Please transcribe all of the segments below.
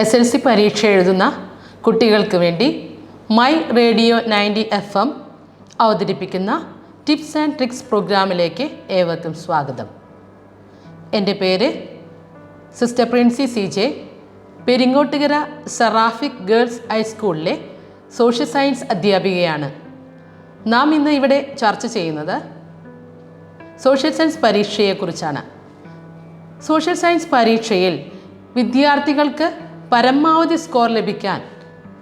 S L C പരീക്ഷ എഴുതുന്ന കുട്ടികൾക്ക് വേണ്ടി my radio ninety F M അവതരിപ്പിക്കുന്ന ടിപ്സ് ആൻഡ് ട്രിക്സ് പ്രോഗ്രാമിലേക്ക് ഏവർക്കും സ്വാഗതം. എന്റെ പേര് sister Princy C J Peringottukara seraphic girls ഹൈസ്കൂളിലെ സോഷ്യൽ സയൻസ് അധ്യാപികയാണ്. നാം ഇന്ന് ഇവിടെ ചർച്ച ചെയ്യുന്നത് സോഷ്യൽ സയൻസ് പരീക്ഷയെക്കുറിച്ചാണ്. സോഷ്യൽ സയൻസ് പരീക്ഷയിൽ വിദ്യാർത്ഥികൾക്ക് പരമാവധി സ്കോർ ലഭിക്കാൻ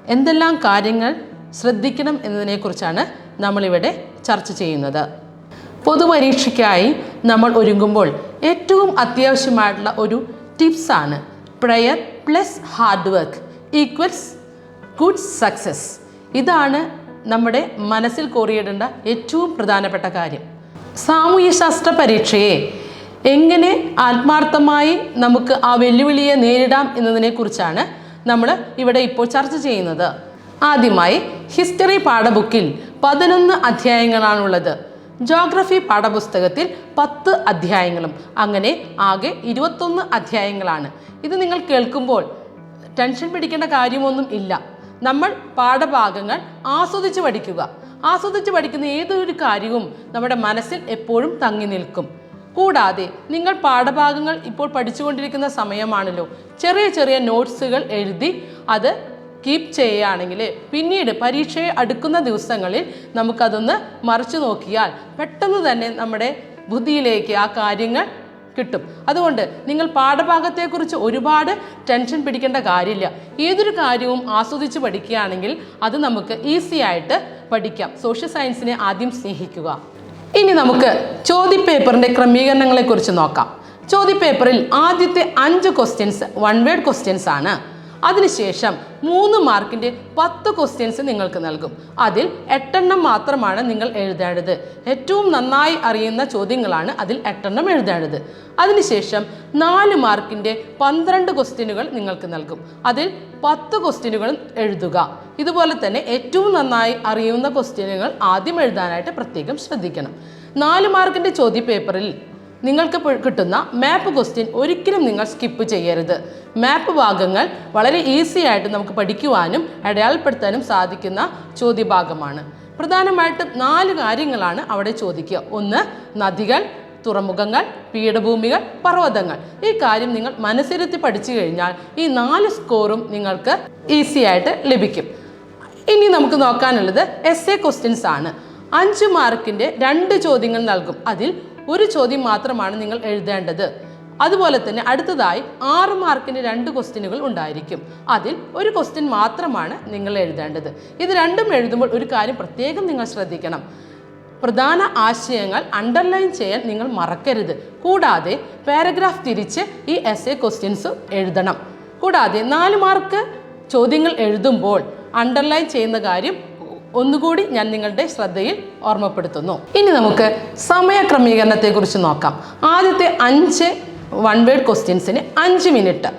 എന്തെല്ലാം കാര്യങ്ങൾ ശ്രദ്ധിക്കണം എന്നതിനെക്കുറിച്ചാണ് നമ്മളിവിടെ ചർച്ച ചെയ്യുന്നത്. പൊതുപരീക്ഷയ്ക്കായി നമ്മൾ ഒരുങ്ങുമ്പോൾ ഏറ്റവും അത്യാവശ്യമായിട്ടുള്ള ഒരു ടിപ്സാണ് prayer plus hard work equals good success ഇതാണ് നമ്മുടെ മനസ്സിൽ കോറിയിടേണ്ട ഏറ്റവും പ്രധാനപ്പെട്ട കാര്യം. സാമൂഹ്യശാസ്ത്ര പരീക്ഷയെ എങ്ങനെ ആത്മാർത്ഥമായി നമുക്ക് ആ വെല്ലുവിളിയെ നേരിടാം എന്നതിനെക്കുറിച്ചാണ് നമ്മൾ ഇവിടെ ഇപ്പോൾ ചർച്ച ചെയ്യുന്നത്. ആദ്യമായി ഹിസ്റ്ററി പാഠബുക്കിൽ പതിനൊന്ന് അധ്യായങ്ങളാണുള്ളത്. ജോഗ്രഫി പാഠപുസ്തകത്തിൽ പത്ത് അധ്യായങ്ങളും അങ്ങനെ ആകെ ഇരുപത്തൊന്ന് അധ്യായങ്ങളാണ്. ഇത് നിങ്ങൾ കേൾക്കുമ്പോൾ ടെൻഷൻ പിടിക്കേണ്ട കാര്യമൊന്നും ഇല്ല. നമ്മൾ പാഠഭാഗങ്ങൾ ആസ്വദിച്ച് പഠിക്കുക. ആസ്വദിച്ച് പഠിക്കുന്ന ഏതൊരു കാര്യവും നമ്മുടെ മനസ്സിൽ എപ്പോഴും തങ്ങി നിൽക്കും. കൂടാതെ നിങ്ങൾ പാഠഭാഗങ്ങൾ ഇപ്പോൾ പഠിച്ചുകൊണ്ടിരിക്കുന്ന സമയമാണല്ലോ. ചെറിയ ചെറിയ നോട്ട്സുകൾ എഴുതി അത് കീപ്പ് ചെയ്യുകയാണെങ്കിൽ പിന്നീട് പരീക്ഷയെ അടുക്കുന്ന ദിവസങ്ങളിൽ നമുക്കതൊന്ന് മറിച്ചു നോക്കിയാൽ പെട്ടെന്ന് തന്നെ നമ്മുടെ ബുദ്ധിയിലേക്ക് ആ കാര്യങ്ങൾ കിട്ടും. അതുകൊണ്ട് നിങ്ങൾ പാഠഭാഗത്തെക്കുറിച്ച് ഒരുപാട് ടെൻഷൻ പിടിക്കേണ്ട കാര്യമില്ല. ഏതൊരു കാര്യവും ആസ്വദിച്ച് പഠിക്കുകയാണെങ്കിൽ അത് നമുക്ക് ഈസി ആയിട്ട് പഠിക്കാം. സോഷ്യൽ സയൻസിനെ ആദ്യം സ്നേഹിക്കുക. ഇനി നമുക്ക് ചോദ്യപേപ്പറിന്റെ ക്രമീകരണങ്ങളെക്കുറിച്ച് നോക്കാം. ചോദ്യപേപ്പറിൽ ആദ്യത്തെ അഞ്ച് ക്വസ്റ്റ്യൻസ് വൺ വേഡ് ക്വസ്റ്റ്യൻസ് ആണ്. അതിനുശേഷം മൂന്ന് മാർക്കിന്റെ പത്ത് ക്വസ്റ്റ്യൻസ് നിങ്ങൾക്ക് നൽകും. അതിൽ എട്ടെണ്ണം മാത്രമാണ് നിങ്ങൾ എഴുതേണ്ടത്. ഏറ്റവും നന്നായി അറിയുന്ന ചോദ്യങ്ങളാണ് അതിൽ എട്ടെണ്ണം എഴുതേണ്ടത്. അതിനുശേഷം നാല് മാർക്കിന്റെ പന്ത്രണ്ട് ക്വസ്റ്റ്യനുകൾ നിങ്ങൾക്ക് നൽകും. അതിൽ പത്ത് ക്വസ്റ്റ്യനുകൾ എഴുതുക. ഇതുപോലെ തന്നെ ഏറ്റവും നന്നായി അറിയുന്ന ക്വസ്റ്റ്യനുകൾ ആദ്യം എഴുതാനായിട്ട് പ്രത്യേകം ശ്രദ്ധിക്കണം. നാല് മാർക്കിന്റെ ചോദ്യപേപ്പറിൽ നിങ്ങൾക്ക് കിട്ടുന്ന മാപ്പ് ക്വസ്റ്റ്യൻ ഒരിക്കലും നിങ്ങൾ സ്കിപ്പ് ചെയ്യരുത്. മാപ്പ് ഭാഗങ്ങൾ വളരെ ഈസി ആയിട്ട് നമുക്ക് പഠിക്കുവാനും അടയാളപ്പെടുത്താനും സാധിക്കുന്ന ചോദ്യഭാഗമാണ്. പ്രധാനമായിട്ടും നാല് കാര്യങ്ങളാണ് അവിടെ ചോദിക്കുക. ഒന്ന് നദികൾ തുറമുഖങ്ങൾ പീഠഭൂമികൾ പർവതങ്ങൾ. ഈ കാര്യം നിങ്ങൾ മനസ്സിരുത്തി പഠിച്ചു കഴിഞ്ഞാൽ ഈ നാല് സ്കോറും നിങ്ങൾക്ക് ഈസി ആയിട്ട് ലഭിക്കും. ഇനി നമുക്ക് നോക്കാനുള്ളത് എസ് എ ക്വസ്റ്റ്യൻസ് ആണ്. അഞ്ച് മാർക്കിന്റെ രണ്ട് ചോദ്യങ്ങൾ നൽകും. അതിൽ ഒരു ചോദ്യം മാത്രമാണ് നിങ്ങൾ എഴുതേണ്ടത്. അതുപോലെ തന്നെ അടുത്തതായി ആറ് മാർക്കിന് രണ്ട് ക്വസ്റ്റ്യനുകൾ ഉണ്ടായിരിക്കും. അതിൽ ഒരു ക്വസ്റ്റ്യൻ മാത്രമാണ് നിങ്ങൾ എഴുതേണ്ടത്. ഇത് രണ്ടും എഴുതുമ്പോൾ ഒരു കാര്യം പ്രത്യേകം നിങ്ങൾ ശ്രദ്ധിക്കണം. പ്രധാന ആശയങ്ങൾ അണ്ടർലൈൻ ചെയ്യാൻ നിങ്ങൾ മറക്കരുത്. കൂടാതെ പാരഗ്രാഫ് തിരിച്ച് ഈ എസ് എ ക്വസ്റ്റ്യൻസ് എഴുതണം. കൂടാതെ നാല് മാർക്ക് ചോദ്യങ്ങൾ എഴുതുമ്പോൾ അണ്ടർലൈൻ ചെയ്യുന്ന കാര്യം ഒന്നുകൂടി ഞാൻ നിങ്ങളുടെ ശ്രദ്ധയിൽ ഓർമ്മപ്പെടുത്തുന്നു. ഇനി നമുക്ക് സമയക്രമീകരണത്തെക്കുറിച്ച് നോക്കാം. ആദ്യത്തെ അഞ്ച് വൺ വേഡ് ക്വസ്റ്റ്യൻസിന് അഞ്ച് മിനിറ്റ്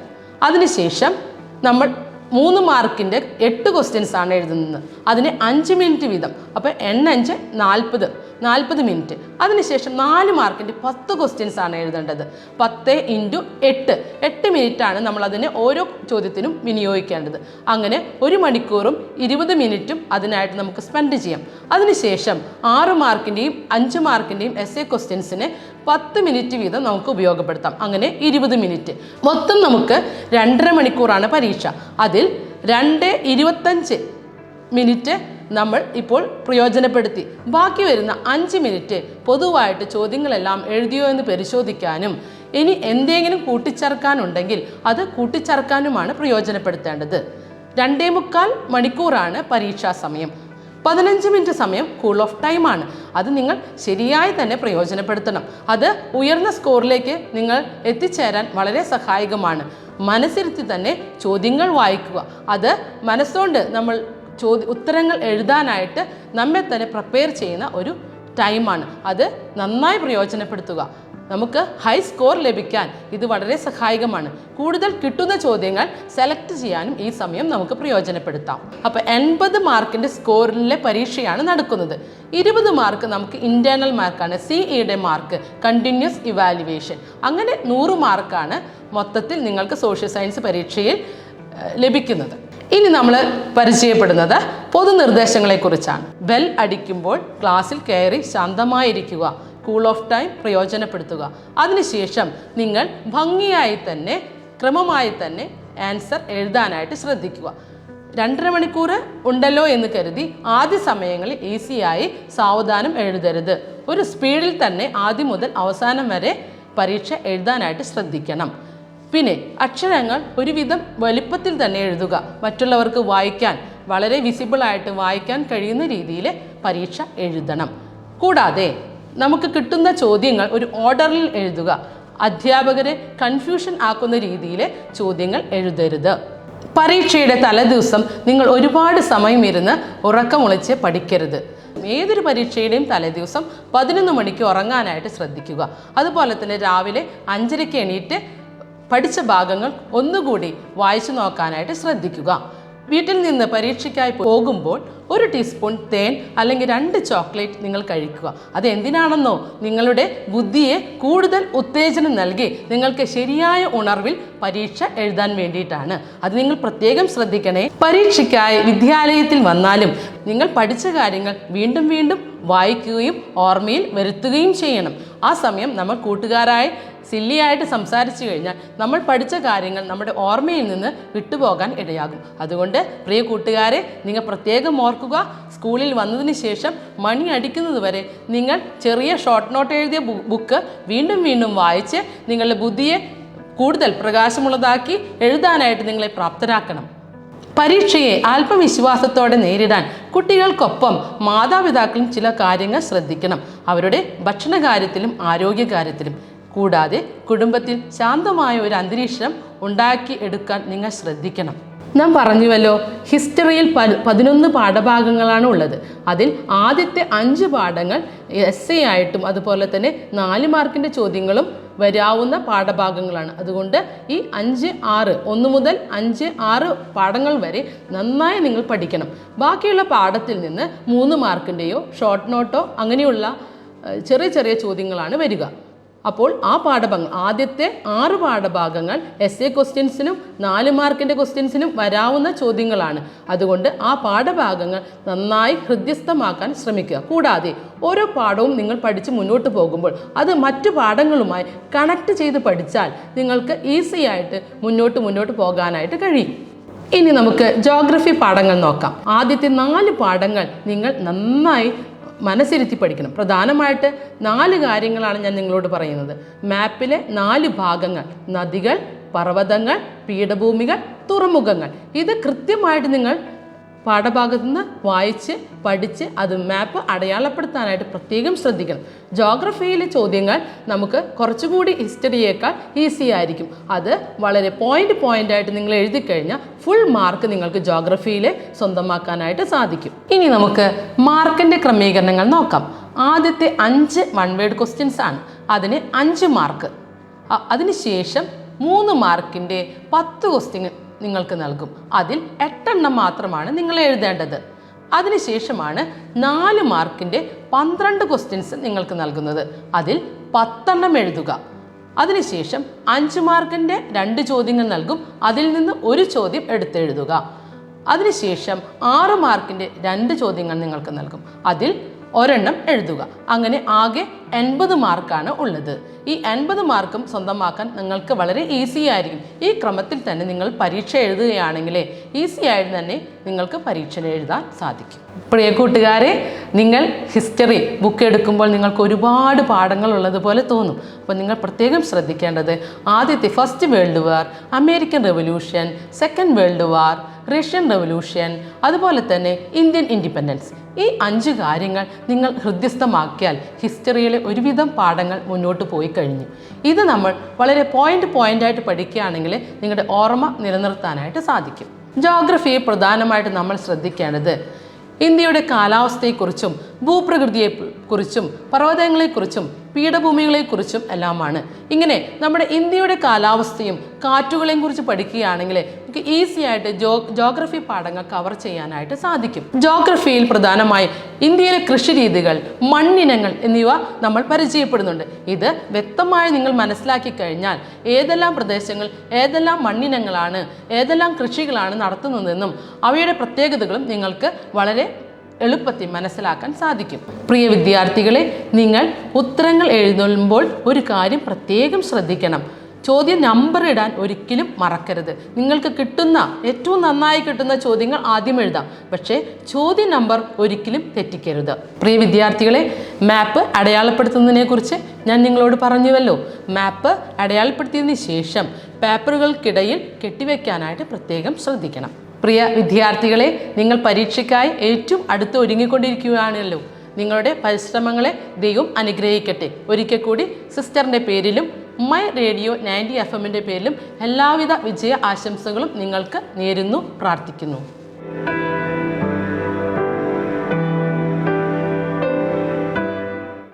അതിനുശേഷം നമ്മൾ മൂന്ന് മാർക്കിന്റെ എട്ട് ക്വസ്റ്റ്യൻസ് ആണ് എഴുതുന്നത്. അതിന് അഞ്ച് മിനിറ്റ് വീതം. അപ്പോൾ എണ്ണഞ്ച് നാൽപ്പത്. നാൽപ്പത് മിനിറ്റ്. അതിനുശേഷം നാല് മാർക്കിന്റെ പത്ത് ക്വസ്റ്റ്യൻസ് ആണ് എഴുതേണ്ടത്. പത്ത് ഇന്റു എട്ട്. എട്ട് മിനിറ്റാണ് നമ്മൾ അതിനെ ഓരോ ചോദ്യത്തിനും വിനിയോഗിക്കേണ്ടത്. അങ്ങനെ ഒരു മണിക്കൂറും ഇരുപത് മിനിറ്റും അതിനായിട്ട് നമുക്ക് സ്പെൻഡ് ചെയ്യാം. അതിനുശേഷം ആറ് മാർക്കിന്റെയും അഞ്ച് മാർക്കിന്റെയും എസ് എ ക്വസ്റ്റ്യൻസിന് പത്ത് മിനിറ്റ് വീതം നമുക്ക് ഉപയോഗപ്പെടുത്താം. അങ്ങനെ ഇരുപത് മിനിറ്റ്. മൊത്തം നമുക്ക് രണ്ടര മണിക്കൂറാണ് പരീക്ഷ. അതിൽ രണ്ട് ഇരുപത്തഞ്ച് മിനിറ്റ് നമ്മൾ ഇപ്പോൾ പ്രയോജനപ്പെടുത്തി. ബാക്കി വരുന്ന അഞ്ച് മിനിറ്റ് പൊതുവായിട്ട് ചോദ്യങ്ങളെല്ലാം എഴുതിയോ എന്ന് പരിശോധിക്കാനും ഇനി എന്തെങ്കിലും കൂട്ടിച്ചേർക്കാനുണ്ടെങ്കിൽ അത് കൂട്ടിച്ചേർക്കാനുമാണ് പ്രയോജനപ്പെടുത്തേണ്ടത്. രണ്ടേ മുക്കാൽ മണിക്കൂറാണ് പരീക്ഷാ സമയം. പതിനഞ്ച് മിനിറ്റ് സമയം കൂൾ ഓഫ് ടൈമാണ് അത് നിങ്ങൾ ശരിയായി തന്നെ പ്രയോജനപ്പെടുത്തണം. അത് ഉയർന്ന സ്കോറിലേക്ക് നിങ്ങൾ എത്തിച്ചേരാൻ വളരെ സഹായകമാണ്. മനസ്സിരുത്തി തന്നെ ചോദ്യങ്ങൾ വായിക്കുക. അത് മനസ്സുകൊണ്ട് നമ്മൾ ചോദ്യ ഉത്തരങ്ങൾ എഴുതാനായിട്ട് നമ്മെ തന്നെ പ്രിപ്പയർ ചെയ്യുന്ന ഒരു ടൈമാണ് അത് നന്നായി പ്രയോജനപ്പെടുത്തുക. നമുക്ക് ഹൈ സ്കോർ ലഭിക്കാൻ ഇത് വളരെ സഹായകമാണ്. കൂടുതൽ കിട്ടുന്ന ചോദ്യങ്ങൾ സെലക്ട് ചെയ്യാനും ഈ സമയം നമുക്ക് പ്രയോജനപ്പെടുത്താം. അപ്പോൾ എൺപത് മാർക്കിന്റെ സ്കോറിലെ പരീക്ഷയാണ് നടക്കുന്നത്. ഇരുപത് മാർക്ക് നമുക്ക് ഇന്റേർണൽ മാർക്കാണ് സി ഇയുടെ മാർക്ക് കണ്ടിന്യൂസ് ഇവാലുവേഷൻ അങ്ങനെ നൂറ് മാർക്കാണ് മൊത്തത്തിൽ നിങ്ങൾക്ക് സോഷ്യൽ സയൻസ് പരീക്ഷയിൽ ലഭിക്കുന്നത്. ഇനി നമ്മൾ പരിചയപ്പെടുന്നത് പൊതുനിർദ്ദേശങ്ങളെക്കുറിച്ചാണ് ബെൽ അടിക്കുമ്പോൾ ക്ലാസ്സിൽ കയറി ശാന്തമായിരിക്കുക കൂൾ ഓഫ് ടൈം പ്രയോജനപ്പെടുത്തുക. അതിനുശേഷം നിങ്ങൾ ഭംഗിയായി തന്നെ ക്രമമായി തന്നെ ആൻസർ എഴുതാനായിട്ട് ശ്രദ്ധിക്കുക. രണ്ടര മണിക്കൂർ ഉണ്ടല്ലോ എന്ന് കരുതി ആദ്യ സമയങ്ങളിൽ ഈസിയായി സാവധാനം എഴുതരുത്. ഒരു സ്പീഡിൽ തന്നെ ആദ്യം മുതൽ അവസാനം വരെ പരീക്ഷ എഴുതാനായിട്ട് ശ്രദ്ധിക്കണം. പിന്നെ അക്ഷരങ്ങൾ ഒരുവിധം വലിപ്പത്തിൽ തന്നെ എഴുതുക. മറ്റുള്ളവർക്ക് വായിക്കാൻ വളരെ വിസിബിളായിട്ട് വായിക്കാൻ കഴിയുന്ന രീതിയിൽ പരീക്ഷ എഴുതണം. കൂടാതെ നമുക്ക് കിട്ടുന്ന ചോദ്യങ്ങൾ ഒരു ഓർഡറിൽ എഴുതുക. അധ്യാപകരെ കൺഫ്യൂഷൻ ആക്കുന്ന രീതിയിൽ ചോദ്യങ്ങൾ എഴുതരുത്. പരീക്ഷയുടെ തലേദിവസം നിങ്ങൾ ഒരുപാട് സമയം ഇരുന്ന് ഉറക്കമൊളിച്ച് പഠിക്കരുത്. ഏതൊരു പരീക്ഷയുടെയും തലേദിവസം പതിനൊന്ന് മണിക്ക് ഉറങ്ങാനായിട്ട് ശ്രദ്ധിക്കുക. അതുപോലെ തന്നെ രാവിലെ അഞ്ചരയ്ക്ക് എണീറ്റ് പഠിച്ച ഭാഗങ്ങൾ ഒന്നുകൂടി വായിച്ചു നോക്കാനായിട്ട് ശ്രദ്ധിക്കുക. വീട്ടിൽ നിന്ന് പരീക്ഷയ്ക്കായി പോകുമ്പോൾ ഒരു ടീസ്പൂൺ തേൻ അല്ലെങ്കിൽ രണ്ട് ചോക്ലേറ്റ് നിങ്ങൾ കഴിക്കുക. അത് എന്തിനാണെന്നോ നിങ്ങളുടെ ബുദ്ധിയെ കൂടുതൽ ഉത്തേജനം നൽകി നിങ്ങൾക്ക് ശരിയായ ഉണർവിൽ പരീക്ഷ എഴുതാൻ വേണ്ടിയിട്ടാണ്. അത് നിങ്ങൾ പ്രത്യേകം ശ്രദ്ധിക്കണേ. പരീക്ഷയ്ക്കായി വിദ്യാലയത്തിൽ വന്നാലും നിങ്ങൾ പഠിച്ച കാര്യങ്ങൾ വീണ്ടും വീണ്ടും വായിക്കുകയും ഓർമ്മയിൽ വരുത്തുകയും ചെയ്യണം. ആ സമയം നമ്മൾ കൂട്ടുകാരായി സില്ലിയായിട്ട് സംസാരിച്ചു കഴിഞ്ഞാൽ നമ്മൾ പഠിച്ച കാര്യങ്ങൾ നമ്മുടെ ഓർമ്മയിൽ നിന്ന് വിട്ടുപോകാൻ ഇടയാകും. അതുകൊണ്ട് പ്രിയ കൂട്ടുകാരെ നിങ്ങൾ പ്രത്യേകം ഓർക്കുക സ്കൂളിൽ വന്നതിന് ശേഷം മണി അടിക്കുന്നത് വരെ നിങ്ങൾ ചെറിയ ഷോർട്ട് നോട്ട് എഴുതിയ ബുക്ക് വീണ്ടും വീണ്ടും വായിച്ച് നിങ്ങളുടെ ബുദ്ധിയെ കൂടുതൽ പ്രകാശമുള്ളതാക്കി എഴുതാനായിട്ട് നിങ്ങളെ പ്രാപ്തരാക്കണം. പരീക്ഷയെ ആത്മവിശ്വാസത്തോടെ നേരിടാൻ കുട്ടികൾക്കൊപ്പം മാതാപിതാക്കളും ചില കാര്യങ്ങൾ ശ്രദ്ധിക്കണം. അവരുടെ ഭക്ഷണകാര്യത്തിലും ആരോഗ്യകാര്യത്തിലും കൂടാതെ കുടുംബത്തിൽ ശാന്തമായ ഒരു അന്തരീക്ഷം ഉണ്ടാക്കി എടുക്കാൻ നിങ്ങൾ ശ്രദ്ധിക്കണം. നാം പറഞ്ഞുവല്ലോ ഹിസ്റ്ററിയിൽ പ- പതിനൊന്ന് പാഠഭാഗങ്ങളാണ് ഉള്ളത്. അതിൽ ആദ്യത്തെ അഞ്ച് പാഠങ്ങൾ എസ് എ ആയിട്ടും അതുപോലെ തന്നെ നാല് മാർക്കിന്റെ ചോദ്യങ്ങളും വരാവുന്ന പാഠഭാഗങ്ങളാണ്. അതുകൊണ്ട് ഈ അഞ്ച് ആറ് ഒന്ന് മുതൽ അഞ്ച് ആറ് പാഠങ്ങൾ വരെ നന്നായി നിങ്ങൾ പഠിക്കണം. ബാക്കിയുള്ള പാഠത്തിൽ നിന്ന് മൂന്ന് മാർക്കിന്റെയോ ഷോർട്ട് നോട്ടോ അങ്ങനെയുള്ള ചെറിയ ചെറിയ ചോദ്യങ്ങളാണ് വരിക. അപ്പോൾ ആ പാഠഭാഗങ്ങൾ ആദ്യത്തെ ആറ് പാഠഭാഗങ്ങൾ എസ് എ ക്വസ്റ്റ്യൻസിനും നാല് മാർക്കിന്റെ ക്വസ്റ്റ്യൻസിനും വരാവുന്ന ചോദ്യങ്ങളാണ്. അതുകൊണ്ട് ആ പാഠഭാഗങ്ങൾ നന്നായി ഹൃദ്യസ്ഥമാക്കാൻ ശ്രമിക്കുക. കൂടാതെ ഓരോ പാഠവും നിങ്ങൾ പഠിച്ച് മുന്നോട്ട് പോകുമ്പോൾ അത് മറ്റു പാഠങ്ങളുമായി കണക്ട് ചെയ്ത് പഠിച്ചാൽ നിങ്ങൾക്ക് ഈസി ആയിട്ട് മുന്നോട്ട് മുന്നോട്ട് പോകാനായിട്ട് കഴിയും. ഇനി നമുക്ക് ജോഗ്രഫി പാഠങ്ങൾ നോക്കാം. ആദ്യത്തെ നാല് പാഠങ്ങൾ നിങ്ങൾ നന്നായി മനസ്സിരുത്തി പഠിക്കണം. പ്രധാനമായിട്ട് നാല് കാര്യങ്ങളാണ് ഞാൻ നിങ്ങളോട് പറയുന്നത്. മാപ്പിലെ നാല് ഭാഗങ്ങൾ നദികൾ പർവതങ്ങൾ പീഠഭൂമികൾ തുറമുഖങ്ങൾ. ഇത് കൃത്യമായിട്ട് നിങ്ങൾ പാഠഭാഗത്തു നിന്ന് വായിച്ച് പഠിച്ച് അത് മാപ്പ് അടയാളപ്പെടുത്താനായിട്ട് പ്രത്യേകം ശ്രദ്ധിക്കണം. ജോഗ്രഫിയിലെ ചോദ്യങ്ങൾ നമുക്ക് കുറച്ചുകൂടി ഹിസ്റ്ററിയേക്കാൾ ഈസി ആയിരിക്കും. അത് വളരെ പോയിന്റ് ആയിട്ട് നിങ്ങൾ എഴുതി കഴിഞ്ഞാൽ ഫുൾ മാർക്ക് നിങ്ങൾക്ക് ജോഗ്രഫിയിൽ സ്വന്തമാക്കാനായിട്ട് സാധിക്കും. ഇനി നമുക്ക് മാർക്കിന്റെ ക്രമീകരണങ്ങൾ നോക്കാം. ആദ്യത്തെ അഞ്ച് വൺ വേഡ് ക്വസ്റ്റ്യൻസ് ആണ്. അതിന് അഞ്ച് മാർക്ക് അതിനുശേഷം മൂന്ന് മാർക്കിന്റെ പത്ത് ക്വസ്റ്റ്യൻ നിങ്ങൾക്ക് നൽകും. അതിൽ എട്ടെണ്ണം മാത്രമാണ് നിങ്ങൾ എഴുതേണ്ടത്. അതിനുശേഷമാണ് നാല് മാർക്കിന്റെ പന്ത്രണ്ട് ക്വസ്റ്റ്യൻസ് നിങ്ങൾക്ക് നൽകുന്നത്. അതിൽ പത്തെണ്ണം എഴുതുക. അതിനുശേഷം അഞ്ച് മാർക്കിന്റെ രണ്ട് ചോദ്യങ്ങൾ നൽകും. അതിൽ നിന്ന് ഒരു ചോദ്യം എടുത്തെഴുതുക. അതിനുശേഷം ആറ് മാർക്കിന്റെ രണ്ട് ചോദ്യങ്ങൾ നിങ്ങൾക്ക് നൽകും. അതിൽ ഒരെണ്ണം എഴുതുക. അങ്ങനെ ആകെ എൺപത് മാർക്കാണ് ഉള്ളത്. ഈ എൺപത് മാർക്കും സ്വന്തമാക്കാൻ നിങ്ങൾക്ക് വളരെ ഈസി ആയിരിക്കും. ഈ ക്രമത്തിൽ തന്നെ നിങ്ങൾ പരീക്ഷ എഴുതുകയാണെങ്കിൽ ഈസി ആയിട്ട് തന്നെ നിങ്ങൾക്ക് പരീക്ഷ എഴുതാൻ സാധിക്കും. പ്രിയ കൂട്ടുകാരെ നിങ്ങൾ ഹിസ്റ്ററി ബുക്ക് എടുക്കുമ്പോൾ നിങ്ങൾക്ക് ഒരുപാട് പാഠങ്ങൾ ഉള്ളതുപോലെ തോന്നും. അപ്പോൾ നിങ്ങൾ പ്രത്യേകം ശ്രദ്ധിക്കേണ്ടത് ആദ്യത്തെ first world war American revolution second world war Russian revolution അതുപോലെ തന്നെ ഇന്ത്യൻ ഇൻഡിപെൻഡൻസ് ഈ അഞ്ച് കാര്യങ്ങൾ നിങ്ങൾ ഹൃദ്യസ്ഥമാക്കിയാൽ ഹിസ്റ്ററിയിലെ ഒരുവിധം പാഠങ്ങൾ മുന്നോട്ട് പോയി കഴിഞ്ഞു ഇത് നമ്മൾ വളരെ പോയിന്റ് പോയിന്റായിട്ട് പഠിക്കുകയാണെങ്കിൽ നിങ്ങളുടെ ഓർമ്മ നിലനിർത്താനായിട്ട് സാധിക്കും. ജോഗ്രഫിയെ പ്രധാനമായിട്ട് നമ്മൾ ശ്രദ്ധിക്കേണ്ടത് ഇന്ത്യയുടെ കാലാവസ്ഥയെക്കുറിച്ചും ഭൂപ്രകൃതിയെ കുറിച്ചും പർവതങ്ങളെക്കുറിച്ചും പീഠഭൂമികളെക്കുറിച്ചും എല്ലാമാണ്. ഇങ്ങനെ നമ്മുടെ ഇന്ത്യയുടെ കാലാവസ്ഥയും കാറ്റുകളെയും കുറിച്ച് പഠിക്കുകയാണെങ്കിൽ നിങ്ങൾക്ക് ഈസി ആയിട്ട് ജോ ജോഗ്രഫി പാഠങ്ങൾ കവർ ചെയ്യാനായിട്ട് സാധിക്കും. ജോഗ്രഫിയിൽ പ്രധാനമായും ഇന്ത്യയിലെ കൃഷി രീതികൾ മണ്ണിനങ്ങൾ എന്നിവ നമ്മൾ പരിചയപ്പെടുന്നുണ്ട്. ഇത് വ്യക്തമായി നിങ്ങൾ മനസ്സിലാക്കി കഴിഞ്ഞാൽ ഏതെല്ലാം പ്രദേശങ്ങൾ ഏതെല്ലാം മണ്ണിനങ്ങളാണ് ഏതെല്ലാം കൃഷികളാണ് നടത്തുന്നതെന്നും അവയുടെ പ്രത്യേകതകളും നിങ്ങൾക്ക് വളരെ എളുപ്പത്തിൽ മനസ്സിലാക്കാൻ സാധിക്കും. പ്രിയ വിദ്യാർത്ഥികളെ നിങ്ങൾ ഉത്തരങ്ങൾ എഴുതുമ്പോൾ ഒരു കാര്യം പ്രത്യേകം ശ്രദ്ധിക്കണം. ചോദ്യം നമ്പർ ഇടാൻ ഒരിക്കലും മറക്കരുത്. നിങ്ങൾക്ക് കിട്ടുന്ന ഏറ്റവും നന്നായി കിട്ടുന്ന ചോദ്യങ്ങൾ ആദ്യം എഴുതാം. പക്ഷേ ചോദ്യ നമ്പർ ഒരിക്കലും തെറ്റിക്കരുത്. പ്രിയ വിദ്യാർത്ഥികളെ മാപ്പ് അടയാളപ്പെടുത്തുന്നതിനെക്കുറിച്ച് ഞാൻ നിങ്ങളോട് പറഞ്ഞുവല്ലോ. മാപ്പ് അടയാളപ്പെടുത്തിയതിന് ശേഷം പേപ്പറുകൾക്കിടയിൽ കെട്ടിവെക്കാനായിട്ട് പ്രത്യേകം ശ്രദ്ധിക്കണം. പ്രിയ വിദ്യാർത്ഥികളെ നിങ്ങൾ പരീക്ഷയ്ക്കായി ഏറ്റവും അടുത്ത് ഒരുങ്ങിക്കൊണ്ടിരിക്കുകയാണല്ലോ. നിങ്ങളുടെ പരിശ്രമങ്ങളെ ദൈവം അനുഗ്രഹിക്കട്ടെ. ഒരിക്കൽ കൂടി സിസ്റ്ററിന്റെ പേരിലും മൈ റേഡിയോ നയന്റി എഫ് എമ്മിന്റെ പേരിലും എല്ലാവിധ വിജയ ആശംസകളും നിങ്ങൾക്ക് നേരുന്നു പ്രാർത്ഥിക്കുന്നു.